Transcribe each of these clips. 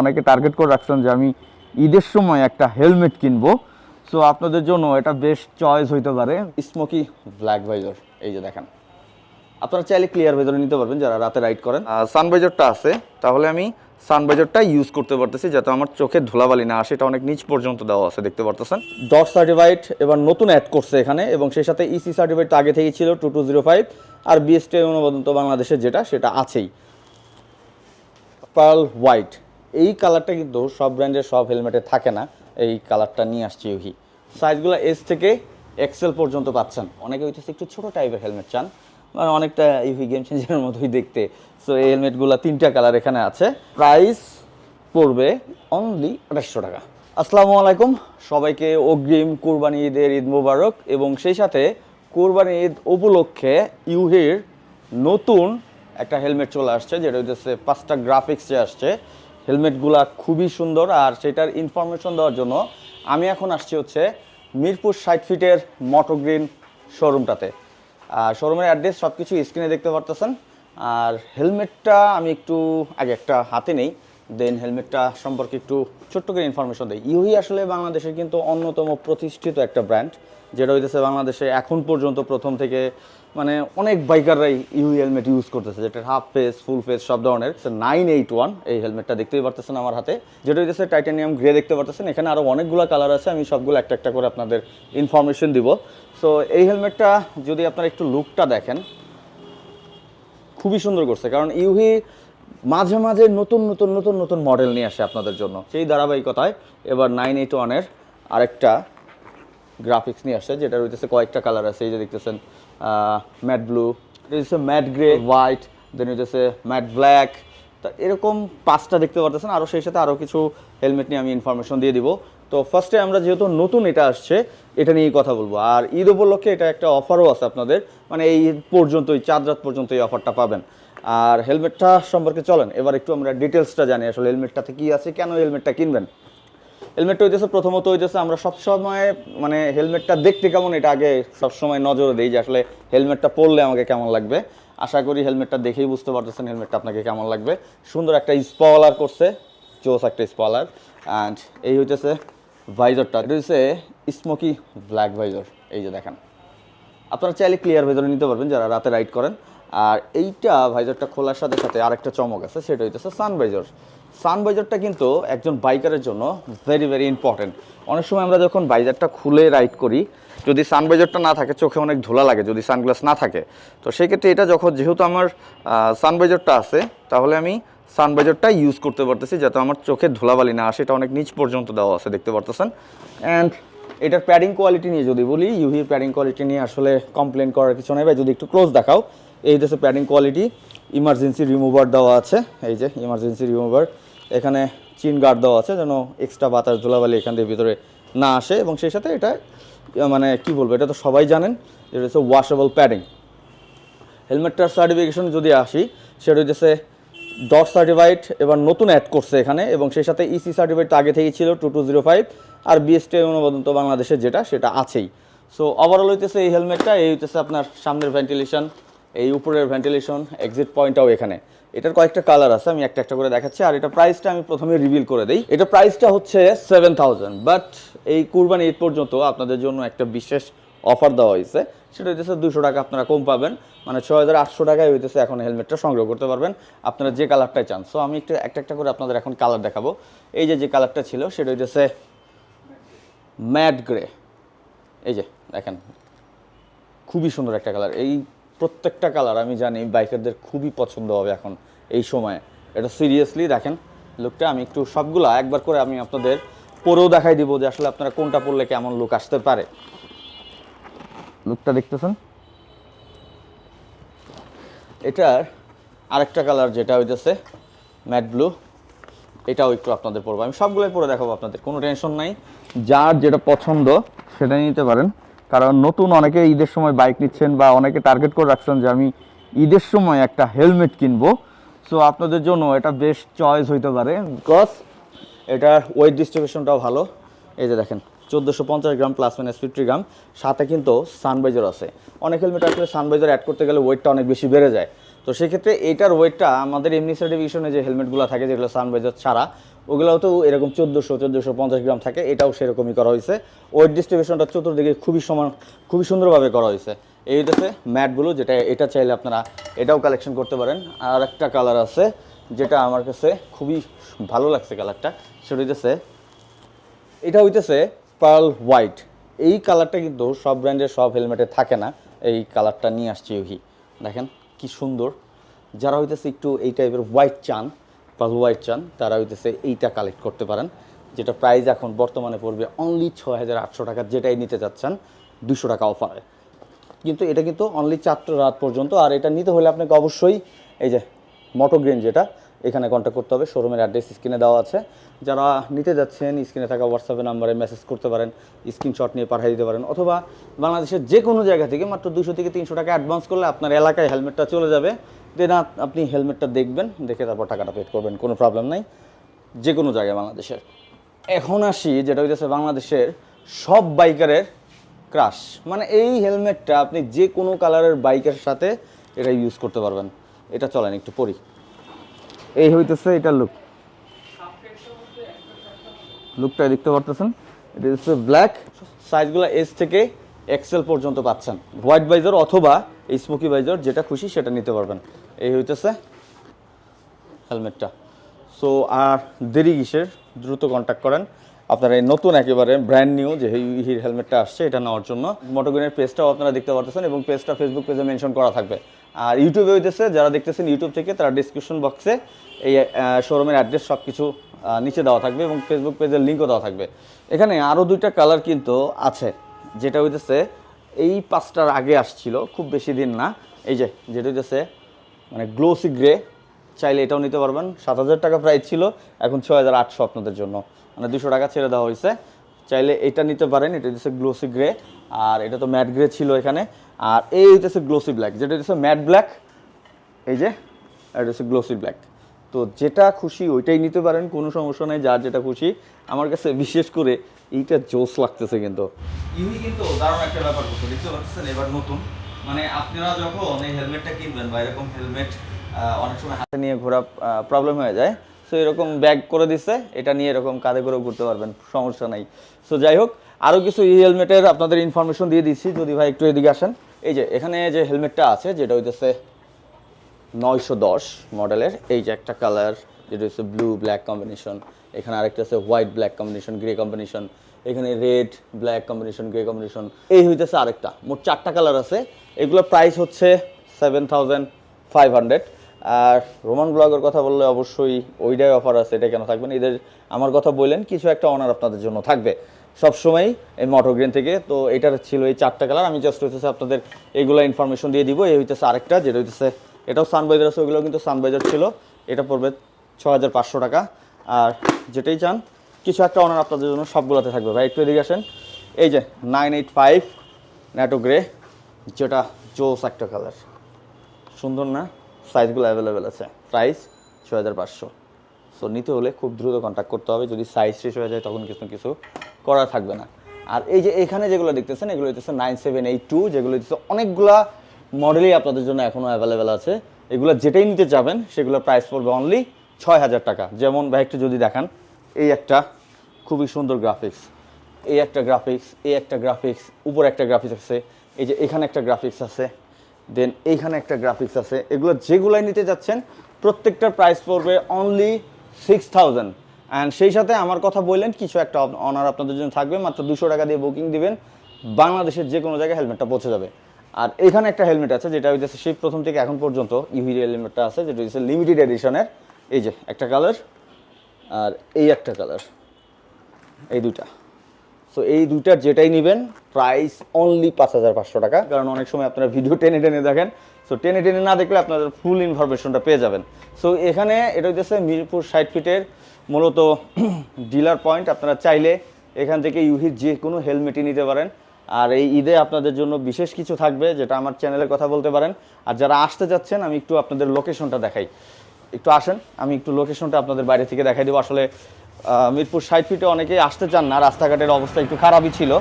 অনেকে টার্গেট করে রাখছেন যে আমি ঈদের সময় একটা হেলমেট কিনবো। সো আপনাদের জন্য এটা বেস্ট চয়েস হইতে পারে। স্মোকি ব্ল্যাক ভাইজার এই যে দেখেন। আপনারা চাইলে ক্লিয়ার ভেতরে নিতে পারবেন যারা রাতে রাইড করেন। সানভাইজারটা আছে, তাহলে আমি সানভাইজারটা ইউজ করতে পারতেছি যাতে আমার চোখে ধুলাবালি না আসে। এটা অনেক নিচ পর্যন্ত দেওয়া আছে, দেখতে পারতেছেন। ডট সার্টিফাইড এবার নতুন অ্যাড করছে এখানে, এবং সেই সাথে ইসি সার্টিফাইড আগে থেকে ছিল টু টু জিরো ফাইভ আর বিএসটি অনুমোদন তো বাংলাদেশের যেটা, সেটা আছেই। পার্ল হোয়াইট এই কালারটা কিন্তু সব ব্র্যান্ডের সব হেলমেটে থাকে না। এই কালারটা নিয়ে আসছি ইউহি সাইজগুলো এস থেকে এক্সেল পর্যন্ত পাচ্ছেন। অনেকে হইতেছে একটু ছোটো টাইপের হেলমেট চান। মানে অনেকটা ইউহি গেম চেঞ্জারের মতোই দেখতে। সো এই হেলমেটগুলো তিনটা কালার এখানে আছে। প্রাইস পড়বে অনলি আঠাশশো টাকা। আসসালামু আলাইকুম। সবাইকে অগ্রিম কোরবানি ঈদের ঈদ মুবারক এবং সেই সাথে কোরবানি ঈদ উপলক্ষে ইউহির নতুন একটা হেলমেট চলে আসছে, যেটা হচ্ছে পাঁচটা গ্রাফিক্স যে আসছে। হেলমেটগুলা খুবই সুন্দর আর সেটার ইনফরমেশন দেওয়ার জন্য আমি এখন আসছি হচ্ছে মিরপুর ষাট ফিটের মটোগ্রিন শোরুমটাতে আর শোরুমের অ্যাড্রেস সব কিছু স্ক্রিনে দেখতে পারতেছেন। আর হেলমেটটা আমি একটু আগে একটা হাতে নেই। দেন হেলমেটটা সম্পর্কে একটু ছোট্ট করে ইনফরমেশন দেয় ইউহি আসলে বাংলাদেশের কিন্তু অন্যতম প্রতিষ্ঠিত একটা ব্র্যান্ড যেটা হইতেছে বাংলাদেশে এখন পর্যন্ত প্রথম থেকে মানে অনেক বাইকাররাই ইউহি হেলমেট ইউজ করতেছে, যেটা হাফ ফেস ফুল ফেস সব ধরনের। নাইন এইট ওয়ান এই হেলমেটটা দেখতেই পারতেছেন আমার হাতে। যেটা হইতেছে টাইটানিয়াম গ্রে দেখতে পারতেছেন। এখানে আরও অনেকগুলো কালার আছে, আমি সবগুলো একটা একটা করে আপনাদের ইনফরমেশন দিব। সো এই হেলমেটটা যদি আপনারা একটু লুকটা দেখেন, খুবই সুন্দর করছে। কারণ ইউহি মাঝে মাঝে নতুন নতুন নতুন নতুন মডেল নিয়ে আসে আপনাদের জন্য। সেই ধারাবাহিকতায় এবার নাইন এইট ওয়ানের আরেকটা গ্রাফিক্স নিয়ে আসছে যেটা রয়েছে কয়েকটা কালার আছে। এই যে দেখতেছেন ম্যাট ব্লু হচ্ছে ম্যাট গ্রে হোয়াইট দেন হচ্ছে ম্যাট ব্ল্যাক তা এরকম পাঁচটা দেখতে পারতেছেন আরও সেই সাথে আরও কিছু হেলমেট নিয়ে আমি ইনফরমেশন দিয়ে দিব। তো ফার্স্টে আমরা যেহেতু নতুন এটা আসছে, এটা নিয়েই কথা বলব। আর ঈদ উপলক্ষে এটা একটা অফারও আছে আপনাদের মানে এই পর্যন্তই, চাঁদ রাত পর্যন্ত এই অফারটা পাবেন। আর হেলমেটটা সম্পর্কে চলেন, এবার একটু আমরা ডিটেলসটা জানি, আসলে হেলমেটটাতে কী আছে, কেন হেলমেটটা কিনবেন? হেলমেটটা হইতেছে, প্রথমত হইতেছে আমরা সবসময় মানে হেলমেটটা দেখতে কেমন, এটা আগে সবসময় নজরে দিই যে আসলে হেলমেটটা পরলে আমাকে কেমন লাগবে। আশা করি হেলমেটটা দেখেই বুঝতে পারতেছেন হেলমেটটা আপনাকে কেমন লাগবে। সুন্দর একটা স্পলার করছে চোস একটা স্পলার অ্যান্ড এই হইতেছে ভাইজরটা এটা হচ্ছে স্মোকি ব্ল্যাক ভাইজর এই যে দেখেন। আপনারা চাইলে ক্লিয়ার ভেতরে নিতে পারবেন যারা রাতে রাইড করেন। আর এইটা ভাইজরটা খোলার সাথে সাথে আরেকটা চমক আছে, সেটা হইতেছে সানভাইজার সানভাইজারটা কিন্তু একজন বাইকারের জন্য ভেরি ভেরি ইম্পর্টেন্ট অনেক সময় আমরা যখন বাইজারটা খুলে রাইড করি, যদি সানভাইজারটা না থাকে, চোখে অনেক ধুলা লাগে, যদি সানগ্লাস না থাকে। তো সেক্ষেত্রে এটা যখন, যেহেতু আমার সানভাইজারটা আছে, তাহলে আমি সানভাইজারটা ইউজ করতে পারতেছি, যাতে আমার চোখে ধুলাবালি না আসে, এটা অনেক নিচ পর্যন্ত দেওয়া আছে, দেখতে পারতেছেন? অ্যান্ড এটার প্যাডিং কোয়ালিটি নিয়ে যদি বলি ইউভির প্যাডিং কোয়ালিটি নিয়ে আসলে কমপ্লেন করার কিছু নেই। ভাই, যদি একটু ক্লোজ দেখাও, এই হচ্ছে প্যাডিং কোয়ালিটি ইমার্জেন্সি রিমুভার দেওয়া আছে, এই যে ইমার্জেন্সি রিমুভার এখানে চিন গার্ড দেওয়া আছে যেন এক্সট্রা বাতাস ধুলাবালি এখান থেকে ভিতরে না আসে এবং সেই সাথে এটা মানে কি বলব, এটা তো সবাই জানেন এটা হচ্ছে ওয়াশেবল প্যাডিং হেলমেটটার সার্টিফিকেশন যদি আসি, সেটা হচ্ছে ডট সার্টিফাইড এবার নতুন অ্যাড করছে এখানে এবং সেই সাথে ইসি সার্টিফাইড আগে থেকেই ছিল টু টু জিরো ফাইভ আর বিএসটি অনুমোদন তো বাংলাদেশের যেটা, সেটা আছেই। সো ওভারঅল হইতেছে এই হেলমেটটা, এই হইতেছে আপনার সামনের ভেন্টিলেশন এই উপরের ভেন্টিলেশন এক্সিট পয়েন্টটাও এখানে। এটার কয়েকটা কালার আছে, আমি একটা একটা করে দেখাচ্ছি। আর এটা প্রাইসটা আমি প্রথমে রিভিল করে দিই। এটা প্রাইসটা হচ্ছে সেভেন থাউজেন্ড বাট এই কুরবানি ঈদ পর্যন্ত আপনাদের জন্য একটা বিশেষ অফার দেওয়া হয়েছে। সেটা হইতেছে দুশো টাকা আপনারা কম পাবেন। মানে ছয় হাজার আটশো টাকায় হইতেছে এখন হেলমেটটা সংগ্রহ করতে পারবেন। আপনারা যে কালারটাই চান। সো আমি একটু একটা একটা করে আপনাদের এখন কালার দেখাবো। এই যে যে কালারটা ছিল, সেটা হইতেছে ম্যাট গ্রে এই যে, দেখেন, খুবই সুন্দর একটা কালার এই প্রত্যেকটা কালার আমি জানি বাইকারদের খুবই পছন্দ হবে এখন এই সময়ে। এটা সিরিয়াসলি দেখেন লুকটা আমি একটু সবগুলো একবার করে আমি আপনাদের পরেও দেখাই দিব যে আসলে আপনারা কোনটা পরলে কেমন লুক আসতে পারে। লুকটা দেখতেছেন? এটার আরেকটা কালার যেটা হইতেছে ম্যাট ব্লু এটাও একটু আপনাদের পরবো। আমি সবগুলোই পরে দেখাবো আপনাদের, কোনো টেনশন নাই। যার যেটা পছন্দ সেটা নিতে পারেন। কারণ নতুন অনেকে ঈদের সময় বাইক নিচ্ছেন বা অনেকে টার্গেট করে রাখছেন যে আমি ঈদের সময় একটা হেলমেট কিনবো। সো আপনাদের জন্য এটা বেস্ট চয়েস হইতে পারে বিকজ এটার ওয়েট ডিস্ট্রিবিউশনটাও ভালো। এই যে দেখেন, চোদ্দোশো পঞ্চাশ gram plus minus fifty gram. সাথে কিন্তু সানবাইজার আছে। অনেক হেলমেট আসলে সানবাইজার অ্যাড করতে গেলে ওয়েটটা অনেক বেশি বেড়ে যায়। তো সেক্ষেত্রে এটার ওয়েটটা আমাদের এমনি সার্টিফিকেশনে যে হেলমেটগুলো থাকে যেগুলো সানবাইজার ছাড়া ওগুলোও তো এরকম চোদ্দোশো চোদ্দোশো পঞ্চাশ গ্রাম থাকে, এটাও সেরকমই করা হয়েছে। ওয়েট ডিস্ট্রিবিউশনটা চতুর্দিকে খুবই সমান, খুবই সুন্দরভাবে করা হয়েছে। এই হচ্ছে ম্যাটগুলো, যেটা এটা চাইলে আপনারা এটাও কালেকশন করতে পারেন। আর একটা কালার আছে, যেটা আমার কাছে খুবই ভালো লাগছে কালারটা সেটা হইতেছে, এটা হইতেছে পার্ল হোয়াইট এই কালারটা কিন্তু সব ব্র্যান্ডের সব হেলমেটে থাকে না, এই কালারটা নিয়ে আসছি ইউহি দেখেন, কি সুন্দর। যারা হইতেছে একটু এই টাইপের হোয়াইট চান পার্ল হোয়াইট চান, তারা হইতেছে এইটা কালেক্ট করতে পারেন। যেটা প্রাইস এখন বর্তমানে পড়বে অনলি ছ হাজার আটশো টাকা, যেটাই নিতে চাচ্ছেন দুশো টাকা অফারে কিন্তু এটা কিন্তু অনলি চারটে রাত পর্যন্ত, আর এটা নিতে হলে আপনাকে অবশ্যই এই যে মটোগ্রেন যেটা এখানে কন্ট্যাক্ট করতে হবে। শোরুমের অ্যাড্রেস স্ক্রিনে দেওয়া আছে। যারা নিতে যাচ্ছেন স্ক্রিনে থাকা হোয়াটসঅ্যাপে নাম্বারে মেসেজ করতে পারেন স্ক্রিনশট নিয়ে পাঠিয়ে দিতে পারেন। অথবা বাংলাদেশের যে কোনো জায়গা থেকে মাত্র দুশো থেকে তিনশো টাকা অ্যাডভান্স করলে আপনার এলাকায় হেলমেটটা চলে যাবে। দেন আপনি হেলমেটটা দেখবেন, দেখে তারপর টাকাটা পেড করবেন, কোনো প্রবলেম নাই। যে কোনো জায়গায় বাংলাদেশের। এখন আসি, যেটা হইতেছে বাংলাদেশের সব বাইকারের ক্রাশ মানে এই হেলমেটটা আপনি যে কোনো কালারের বাইকের সাথে এটা ইউজ করতে পারবেন। এটা চলেন একটু পরি এই হইতেছে এটা লুক লুকটা দেখতে পারতেছেন এটা হচ্ছে ব্ল্যাক সাইজগুলো এস থেকে এক্সেল পর্যন্ত পাচ্ছেন। হোয়াইট বাইজার অথবা স্মোকি বাইজার যেটা খুশি সেটা নিতে পারবেন। এই হইতেছে হেলমেটটা সো আর দেরি কিসের? দ্রুত কন্ট্যাক্ট করেন। আপনারা এই নতুন একেবারে ব্র্যান্ড নিউ যে হেলমেটটা আসছে, এটা নেওয়ার জন্য। মোটোগুনের পেজটাও আপনারা দেখতে পারতেছেন এবং পেজটা ফেসবুক পেজে মেনশন করা থাকবে। আর ইউটিউবে হইতেছে, যারা দেখতেছেন ইউটিউব থেকে, তারা ডিসক্রিপশন বক্সে এই শোরুমের অ্যাড্রেস সব কিছু নিচে দেওয়া থাকবে এবং ফেসবুক পেজের লিঙ্কও দেওয়া থাকবে। এখানে আরও দুইটা কালার কিন্তু আছে, যেটা হইতেছে, এই পাঁচটার আগে আসছিল, খুব বেশি দিন না। এই যে, যেটা হইতেছে মানে গ্লোসি গ্রে চাইলে এটাও নিতে পারবেন। সাত হাজার টাকা প্রাইস ছিল, এখন ছয় হাজার আটশো আপনাদের জন্য। মানে দুশো টাকা ছেড়ে দেওয়া হয়েছে চাইলে এটা নিতে পারেন, এটা হচ্ছে গ্লোসি গ্রে আর এটা তো ম্যাট গ্রে ছিল এখানে, আর এই হচ্ছে গ্লোসি ব্ল্যাক যেটা হচ্ছে ম্যাট ব্ল্যাক এই যে এটা হচ্ছে গ্লোসি ব্ল্যাক তো যেটা খুশি ওইটাই নিতে পারেন, কোনো সমস্যা নেই, যার যেটা খুশি। আমার কাছে বিশেষ করে এইটা জোস লাগতেছে কিন্তু। ইউই কিন্তু দারুণ একটা ব্যাপার করছে দেখতে পাচ্ছেন এবার নতুন। মানে আপনারা যখন এই হেলমেটটা কিনবেন বা এরকম হেলমেট অনেক সময় হাতে নিয়ে ঘোরা প্রবলেম হয়ে যায় সো এরকম ব্যাগ করে দিচ্ছে এটা নিয়ে এরকম কাঁধে করেও ঘুরতে পারবেন, সমস্যা নাই। সো যাই হোক আরও কিছু এই হেলমেটের আপনাদের ইনফরমেশন দিয়ে দিচ্ছি, যদি ভাই একটু এদিকে আসেন। এই যে, এখানে যে হেলমেটটা আছে, যেটা হইতেছে নয়শো দশ মডেলের, এই যে একটা কালার যেটা হচ্ছে ব্লু ব্ল্যাক কম্বিনেশন এখানে আরেকটা আছে white black combination grey combination এখানে red black combination grey combination এই হইতেছে আরেকটা, মোট চারটা কালার আছে। এগুলোর প্রাইস হচ্ছে সেভেন থাউজেন্ড ফাইভ হান্ড্রেড আর রোমান ব্লগের কথা বললে অবশ্যই ওইটাই অফার আছে, এটা কেন থাকবেন এদের আমার কথা বললেন, কিছু একটা অনার আপনাদের জন্য থাকবে। সবসময় এই মোটর গ্রেন থেকে, তো এটার ছিল এই চারটা কালার আমি জাস্ট হইতেছে আপনাদের এইগুলো ইনফরমেশন দিয়ে দিব। এই হইতেছে আরেকটা, যেটা হইতেছে, এটাও সানবাইজার আছে ওইগুলো কিন্তু সানবাইজার ছিল। এটা পড়বে ছ টাকা। আর যেটাই চান, কিছু একটা অনার আপনাদের জন্য সবগুলোতে থাকবে। ভাই, একটু এদিকে আসেন। এই যে নাইন এইট ফাইভ ন্যাটো গ্রে যেটা জোস একটা কালার সুন্দর না? সাইজগুলো অ্যাভেলেবেল আছে। প্রাইস ছ হাজার পাঁচশো। সো নিতে হলে খুব দ্রুত কন্ট্যাক্ট করতে হবে। যদি সাইজ শেষ হয়ে যায়, তখন কিছু না কিছু করা থাকবে না। আর এই যে এখানে যেগুলো দেখতেছেন, এগুলো হচ্ছে নাইন সেভেন এইট টু যেগুলো হচ্ছে অনেকগুলা মডেলই আপনাদের জন্য এখনও অ্যাভেলেবেল আছে। এগুলো যেটাই নিতে যাবেন, সেগুলোর প্রাইস পড়বে অনলি ছয় হাজার টাকা। যেমন ভাই, একটু যদি দেখান, এই একটা খুবই সুন্দর গ্রাফিক্স এই একটা গ্রাফিক্স এই একটা গ্রাফিক্স উপর একটা গ্রাফিক্স আছে। এই যে এখানে একটা গ্রাফিক্স আছে। দেন এইখানে একটা গ্রাফিক্স আছে। এগুলো যেগুলাই নিতে যাচ্ছেন, প্রত্যেকটার প্রাইস পড়বে অনলি সিক্স থাউজেন্ড অ্যান্ড সেই সাথে আমার কথা বললেন, কিছু একটা অনার আপনাদের জন্য থাকবে, মাত্র দুশো টাকা দিয়ে বুকিং দিবেন। বাংলাদেশের যে কোনো জায়গায় হেলমেটটা পৌঁছে যাবে। আর এখানে একটা হেলমেট আছে, যেটা হইতেছে সেই প্রথম থেকে এখন পর্যন্ত ইভির হেলমেটটা আছে, যেটা হচ্ছে লিমিটেড এডিশনের এই যে একটা কালার আর এই একটা কালার এই দুইটা। সো এই দুইটার যেটাই নেবেন প্রাইস অনলি পাঁচ হাজার পাঁচশো টাকা। কারণ অনেক সময় আপনারা ভিডিও টেনে টেনে দেখেন। সো টেনে টেনে না দেখলে আপনাদের ফুল ইনফরমেশনটা পেয়ে যাবেন। সো এখানে এটা হচ্ছে মিরপুর ষাট ফিটের মূলত ডিলার পয়েন্ট আপনারা চাইলে এখান থেকে ইউহির যে কোনো হেলমেটই নিতে পারেন। আর এই ঈদে আপনাদের জন্য বিশেষ কিছু থাকবে, যেটা আমার চ্যানেলের কথা বলতে পারেন। আর যারা আসতে যাচ্ছেন, আমি একটু আপনাদের লোকেশনটা দেখাই। একটু আসেন, আমি একটু লোকেশনটা আপনাদের বাইরে থেকে দেখাই দেবো। আসলে মিরপুর ষাট ফিটে অনেকেই আসতে চান না, রাস্তাঘাটের অবস্থা একটু খারাপই ছিল।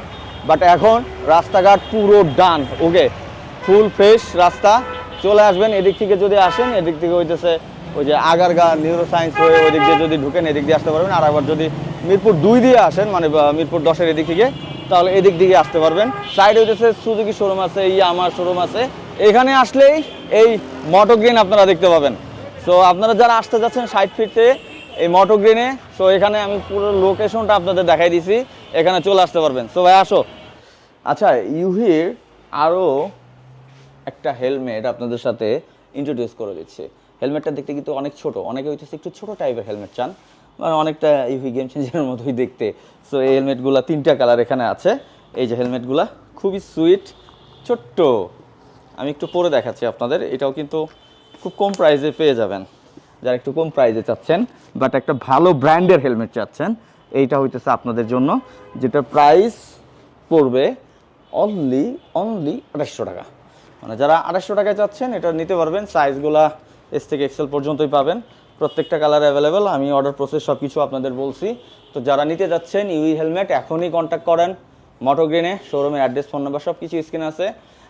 বাট এখন রাস্তাঘাট পুরো ডান ওকে ফুল ফ্রেশ রাস্তা। চলে আসবেন এদিক থেকে যদি আসেন, এদিক থেকে হইতেছে ওই যে আগারগা নিউরো সায়েন্স হয়ে ওই দিক দিয়ে যদি ঢুকেন, এদিক দিয়ে আসতে পারবেন। আর একবার যদি মিরপুর দুই দিয়ে আসেন মানে মিরপুর দশের এদিক থেকে, তাহলে এদিক দিকে আসতে পারবেন। সাইডে হইতেছে সুজুকি শোরুম আছে ইয়ামার শোরুম আছে। এখানে আসলেই এই মোটো গ্রিন আপনারা দেখতে পাবেন। সো আপনারা যারা আসতে যাচ্ছেন সাইড ফিরতে এই মোটো গ্রিনে সো এখানে আমি পুরো লোকেশনটা আপনাদের দেখাই দিছি। এখানে চলে আসতে পারবেন। সো ভাই, আসো। আচ্ছা ইউহির আরও একটা হেলমেট আপনাদের সাথে ইন্ট্রোডিউস করে দিচ্ছি। হেলমেটটা দেখতে কিন্তু অনেক ছোট। অনেকে হইতেছে একটু ছোট টাইপের হেলমেট চান। মানে অনেকটা ইউভি গেম চেঞ্জারের মতোই দেখতে। সো এই হেলমেটগুলো তিনটা কালার এখানে আছে। এই যে হেলমেটগুলো খুবই সুইট ছোট্ট। আমি একটু পরে দেখাচ্ছি আপনাদের। এটাও কিন্তু খুব কম প্রাইসে পেয়ে যাবেন। যারা একটু কম প্রাইসে চাচ্ছেন বাট একটা ভালো ব্র্যান্ডের হেলমেট চাচ্ছেন, এইটা হইতেছে আপনাদের জন্য, যেটা প্রাইস পড়বে অনলি অনলি আড়াইশো টাকা। মানে যারা আড়াইশো টাকায় চাচ্ছেন, এটা নিতে পারবেন সাইজগুলা এস থেকে এক্সেল পর্যন্তই পাবেন, প্রত্যেকটা কালার অ্যাভেলেবেল আমি অর্ডার প্রসেস সব কিছু আপনাদের বলছি। তো যারা নিতে যাচ্ছেন ইউই হেলমেট এখনই কন্ট্যাক্ট করেন মোটোগ্রিনে শোরুমের অ্যাড্রেস ফোন নাম্বার সব কিছু স্ক্রিনে আছে।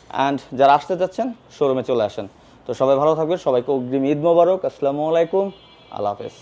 অ্যান্ড যারা আসতে যাচ্ছেন শোরুমে চলে আসেন। তো সবাই ভালো থাকবেন সবাইকে অগ্রিম ঈদ মোবারক আসসালামু আলাইকুম আল্লাহ হাফেজ।